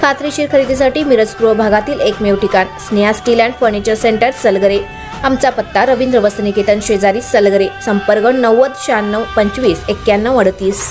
खात्रीशीर खरेदीसाठी मिरज पूर्व भागातील एकमेव ठिकाण Sneha steel and furniture centre Salgare. आमचा पत्ता रवींद्र वसनिकेतन शेजारी सलगरे संपर्क नव्वद शहाण्णव पंचवीस एक्क्याण्णव अडतीस.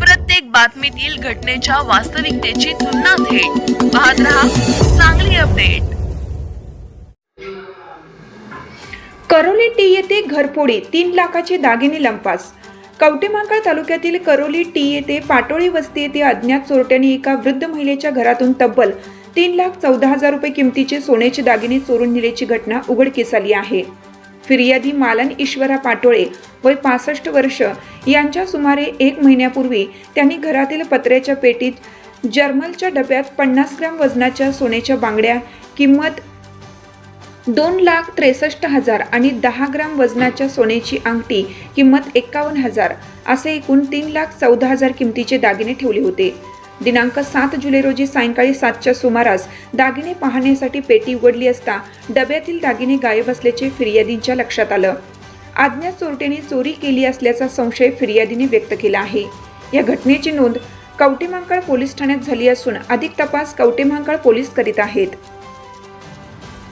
प्रत्येक बातमीतील घटनेच्या वास्तविकतेची तुलना थेट. पाहत रहा चांगली अपडेट. करोली टी येथे घरफोडी तीन लाखाचे दागिने लंपास. कवटेमांकाळ तालुक्यातील करोली टी येथे पाटोळी वस्ती येथे अज्ञात चोरट्यांनी एका वृद्ध महिलेच्या घरातून तब्बल तीन लाख चौदा हजार रुपये किमतीचे सोन्याचे दागिने चोरून नेल्याची घटना उघडकीस आली आहे. फिर्यादी मालन ईश्वरा पाटोळे वय पासष्ट वर्ष यांच्या सुमारे एक महिन्यापूर्वी त्यांनी घरातील पत्र्याच्या पेटीत जर्मलच्या डब्यात पन्नास ग्रॅम वजनाच्या सोन्याच्या बांगड्या किंमत दोन लाख त्रेसष्ट हजार आणि दहा ग्राम वजनाच्या सोन्याची अंगठी किंमत एक्कावन्न हजार असे एकूण तीन लाख चौदा हजार किमतीचे दागिने ठेवले होते. दिनांक सात जुलै रोजी सायंकाळी सातच्या सुमारास दागिने पाहण्यासाठी पेटी उघडली असता डब्यातील दागिने गायब असल्याचे फिर्यादींच्या लक्षात आलं. अज्ञात चोरट्याने चोरी केली असल्याचा संशय फिर्यादीने व्यक्त केला आहे. या घटनेची नोंद कवटेमांकाळ पोलीस ठाण्यात झाली असून अधिक तपास कवटेमांकाळ पोलीस करीत आहेत.